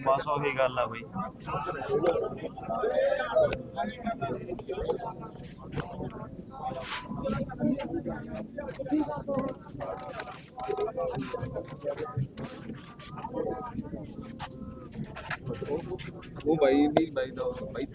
ਬਸ ਉਹੀ ਗੱਲ ਆ ਬਈ ਉਹ ਬਾਈ ਵੀ ਬਾਈ ਦਾ ਬਾਈ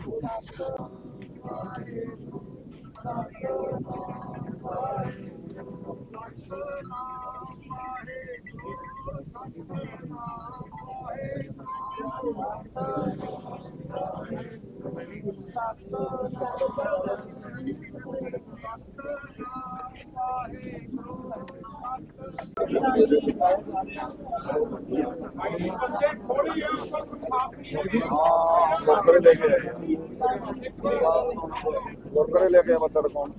ਲੋਕਰੇ ਲੈ ਕੇ ਆਏ। ਲੋਕਰੇ ਲੈ ਕੇ ਆਏ ਮੱਤਰ ਕੌਣ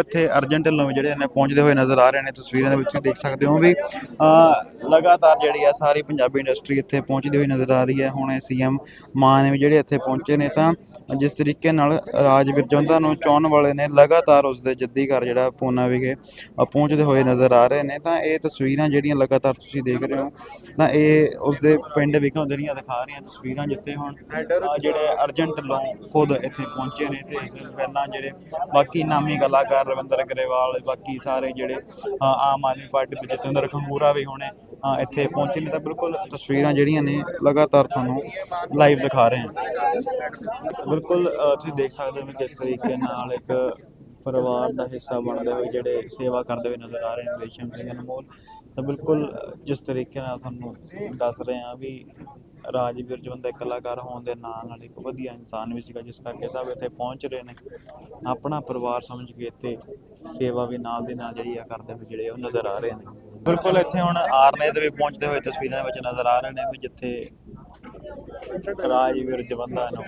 ਇੱਥੇ ਅਰਜਨ ਢਿੱਲੋਂ ਵੀ ਜਿਹੜੇ ਨੇ ਪਹੁੰਚਦੇ ਹੋਏ ਨਜ਼ਰ ਆ ਰਹੇ ਨੇ ਤਸਵੀਰਾਂ ਦੇ ਵਿੱਚ ਦੇਖ ਸਕਦੇ ਹੋ ਵੀ ਅਹ, ਲਗਾਤਾਰ ਜਿਹੜੀ ਆ ਸਾਰੀ ਪੰਜਾਬੀ ਇੰਡਸਟਰੀ ਇੱਥੇ ਪਹੁੰਚਦੀ ਹੋਈ ਨਜ਼ਰ ਆ ਰਹੀ ਹੈ। ਹੁਣ ਸੀਐਮ ਮਾਨ ਵੀ ਜਿਹੜੇ ਇੱਥੇ ਪਹੁੰਚੇ ਨੇ ਤਾਂ ਜਿਸ ਤਰੀਕੇ ਨਾਲ ਰਾਜਵੀਰ ਜੌਂਦਾ ਨੂੰ ਚਾਹਣ ਵਾਲੇ ਨੇ ਲਗਾਤਾਰ ਉਸ ਦੇ ਜੱਦੀ ਘਰ ਜਿਹੜਾ ਪੂਨਾ ਵਿਖੇ ਪਹੁੰਚਦੇ ਹੋਏ ਨਜ਼ਰ ਆ ਰਹੇ ਨੇ। ਤਾਂ ਇਹ ਤਸਵੀਰਾਂ ਜਿਹੜੀਆਂ ਲਗਾਤਾਰ ਤੁਸੀਂ ਦੇਖ ਰਹੇ ਹੋ, ਤਾਂ ਇਹ ਉਸ ਦੇ ਪਿੰਡ ਵਿਖੋਂ ਜਿਹੜੀਆਂ ਦਿਖਾ ਰਹੀਆਂ ਤਸਵੀਰਾਂ ਜਿੱਥੇ ਹੁਣ ਜਿਹੜੇ ਅਰਜੈਂਟ ਢਿੱਲੋਂ ਖੁਦ ਇੱਥੇ ਪਹੁੰਚੇ ਨੇ ਤੇ ਇਸ ਪਹਿਲਾਂ ਜਿਹੜੇ ਬਾਕੀ ਨਾਮੀ ਕਲਾਕਾਰ ਰਵਿੰਦਰ ਗਰੇਵਾਲ, ਬਾਕੀ ਸਾਰੇ ਜਿਹੜੇ ਆਮ ਆਦਮੀ ਪਾਰਟੀ ਦੇ ਜਤਿੰਦਰ ਖੰਗੂਰਾ ਵੀ ਹੋਣੇ ਇੱਥੇ ਪਹੁੰਚੇ ਨੇ ਤਾਂ ਬਿਲਕੁਲ ਤਸਵੀਰਾਂ ਜਿਹੜੀਆਂ ਨੇ ਲਗਾਤਾਰ ਤੁਹਾਨੂੰ ਲਾਈਵ ਦਿਖਾ ਰਹੇ ਹਾਂ। ਬਿਲਕੁਲ ਤੁਸੀਂ ਦੇਖ ਸਕਦੇ ਹੋ ਵੀ ਕਿਸ ਤਰੀਕੇ ਨਾਲ ਇੱਕ ਪਰਿਵਾਰ ਦਾ ਹਿੱਸਾ ਬਣਦੇ ਹੋਏ ਜਿਹੜੇ ਸੇਵਾ ਕਰਦੇ ਹੋਏ ਨਜ਼ਰ ਆ ਰਹੇ ਨੇ ਰੇਸ਼ਮ ਸਿੰਘ ਅਨਮੋਲ। ਤਾਂ ਬਿਲਕੁਲ ਜਿਸ ਤਰੀਕੇ ਨਾਲ ਤੁਹਾਨੂੰ ਦੱਸ ਰਹੇ ਹਾਂ ਵੀ ਰਾਜਵੀਰ ਜਵੰਦਾ ਇੱਕ ਕਲਾਕਾਰ ਹੋਣ ਦੇ ਨਾਲ ਨਾਲ ਇੱਕ ਵਧੀਆ ਇਨਸਾਨ ਵੀ ਸੀਗਾ, ਜਿਸ ਕਰਕੇ ਸਭ ਇੱਥੇ ਪਹੁੰਚ ਰਹੇ ਨੇ। ਆਪਣਾ ਪਰਿਵਾਰ ਸਮਝ ਕੇ ਇੱਥੇ ਸੇਵਾ ਵੀ ਨਾਲ ਦੇ ਨਾਲ ਜਿਹੜੀ ਆ ਕਰਦੇ ਹੋਏ ਜਿਹੜੇ ਉਹ ਨਜ਼ਰ ਆ ਰਹੇ ਨੇ। ਬਿਲਕੁਲ ਇੱਥੇ ਹੁਣ ਆਰਨੇ ਦੇ ਵੀ ਪਹੁੰਚਦੇ ਹੋਏ ਤਸਵੀਰਾਂ ਵਿੱਚ ਨਜ਼ਰ ਆ ਰਹੇ ਨੇ ਵੀ ਜਿੱਥੇ ਰਾਜਵੀਰ ਜਵੰਦਾ ਨੂੰ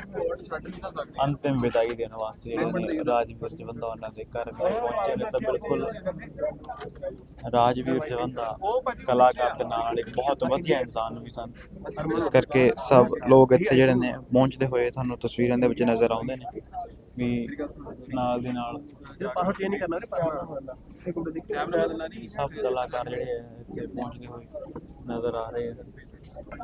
ਅੰਤਿਮ ਵਿਦਾਈ ਦੇਣ ਵਾਸਤੇ ਜਿਹੜੇ ਰਾਜਵੀਰ ਜਵੰਦਾ ਉਹਨਾਂ ਦੇ ਘਰ ਵਿੱਚ ਪਹੁੰਚੇ ਨੇ। ਤਾਂ ਬਿਲਕੁਲ ਰਾਜਵੀਰ ਜਵੰਦਾ ਕਲਾਕਾਰ ਦੇ ਨਾਲ ਇੱਕ ਬਹੁਤ ਵਧੀਆ ਇਨਸਾਨ ਵੀ ਸਨ। ਇਸ ਕਰਕੇ ਸਭ ਲੋਕ ਇੱਥੇ ਜਿਹੜੇ ਨੇ ਪਹੁੰਚਦੇ ਹੋਏ ਤੁਹਾਨੂੰ ਤਸਵੀਰਾਂ ਦੇ ਵਿੱਚ ਨਜ਼ਰ ਆਉਂਦੇ ਨੇ ਵੀ ਨਾਲ ਦੀ ਨਾਲ ਪਾਸਵਰਡ ਚੇਂਜ ਨਹੀਂ ਕਰਨਾ ਰੇ ਪਾਸਵਰਡ ਇੱਕ ਮਿੰਟ ਦੇਖ ਕੈਮਰਾ ਦੇ ਨਾਲ ਸਭ ਕਲਾਕਾਰ ਜਿਹੜੇ ਆ ਇੱਥੇ ਪਹੁੰਚਦੇ ਹੋਏ ਨਜ਼ਰ ਆ ਰਹੇ ਆ।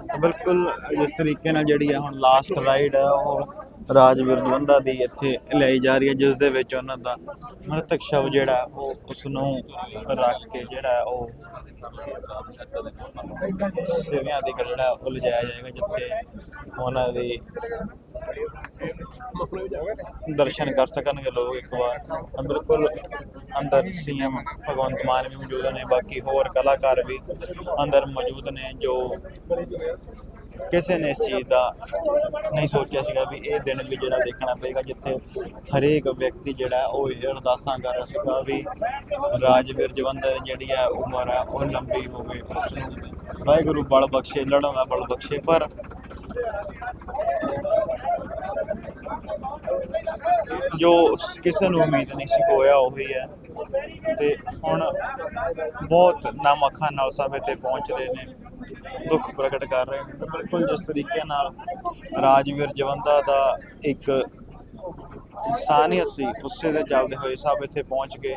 ਤਾਂ ਬਿਲਕੁਲ ਜਿਸ ਤਰੀਕੇ ਨਾਲ ਜਿਹੜੀ ਆ ਹੁਣ ਲਾਸਟ ਰਾਈਡ ਆ ਉਹ ਰਾਜਵੀਰ ਜਵੰਦਾ ਦੀ ਇੱਥੇ ਲਈ ਜਾ ਰਹੀ ਹੈ ਜਿਸ ਦੇ ਵਿੱਚ ਉਹਨਾਂ ਦਾ ਮ੍ਰਿਤਕ ਸ਼ਵ ਜਿਹੜਾ ਉਹ ਉਸ ਨੂੰ ਰੱਖ ਕੇ ਜਿਹੜਾ ਉਹ ਸਿਵਿਆਂ ਦੀ ਜਿਹੜਾ ਉਹ ਲਿਜਾਇਆ ਜਾਏਗਾ ਜਿੱਥੇ ਉਹਨਾਂ ਦੀ ਦਰਸ਼ਨ ਕਰ ਸਕਣਗੇ ਲੋਕ ਇੱਕ ਵਾਰ। ਬਿਲਕੁਲ ਅੰਦਰ ਸੀਐਮ ਭਗਵੰਤ ਮਾਨ ਵੀ ਮੌਜੂਦ ਨੇ, ਬਾਕੀ ਹੋਰ ਕਲਾਕਾਰ ਵੀ ਅੰਦਰ ਮੌਜੂਦ ਨੇ ਜੋ ਕਿਸੇ ਨੇ ਇਸ ਚੀਜ਼ ਦਾ ਨਹੀਂ ਸੋਚਿਆ ਸੀਗਾ ਵੀ ਇਹ ਦਿਨ ਵੀ ਜਿਹੜਾ ਦੇਖਣਾ ਪਏਗਾ, ਜਿੱਥੇ ਹਰੇਕ ਵਿਅਕਤੀ ਜਿਹੜਾ ਉਹ ਇਹ ਅਰਦਾਸਾਂ ਕਰ ਰਿਹਾ ਸੀਗਾ ਵੀ ਰਾਜਵੀਰ ਜਵੰਦਰ ਜਿਹੜੀ ਹੈ ਉਮਰ ਹੈ, ਉਹ ਲੰਬੀ ਹੋਵੇ ਵਾਹਿਗੁਰੂ ਬਲ ਬਖਸ਼ੇ, ਲੜਨ ਦਾ ਬਲ ਬਖਸ਼ੇ, ਪਰ ਜੋ ਕਿਸੇ ਨੂੰ ਉਮੀਦ ਨਹੀਂ ਸੀ ਹੋਇਆ ਉਹੀ ਹੈ। ਤੇ ਹੁਣ ਬਹੁਤ ਨਾਮ ਅੱਖਾਂ ਨਾਲ ਸਭ ਇੱਥੇ ਪਹੁੰਚ ਰਹੇ ਨੇ, ਦੁੱਖ ਪ੍ਰਗਟ ਕਰ ਰਹੇ ਨੇ। ਬਿਲਕੁਲ ਜਿਸ ਤਰੀਕੇ ਨਾਲ ਰਾਜਵੀਰ ਜਵੰਦਾ ਦਾ ਇੱਕ ਇਨਸਾਨੀਅਤ ਸੀ, ਉਸੇ ਦੇ ਚੱਲਦੇ ਹੋਏ ਸਭ ਇੱਥੇ ਪਹੁੰਚ ਕੇ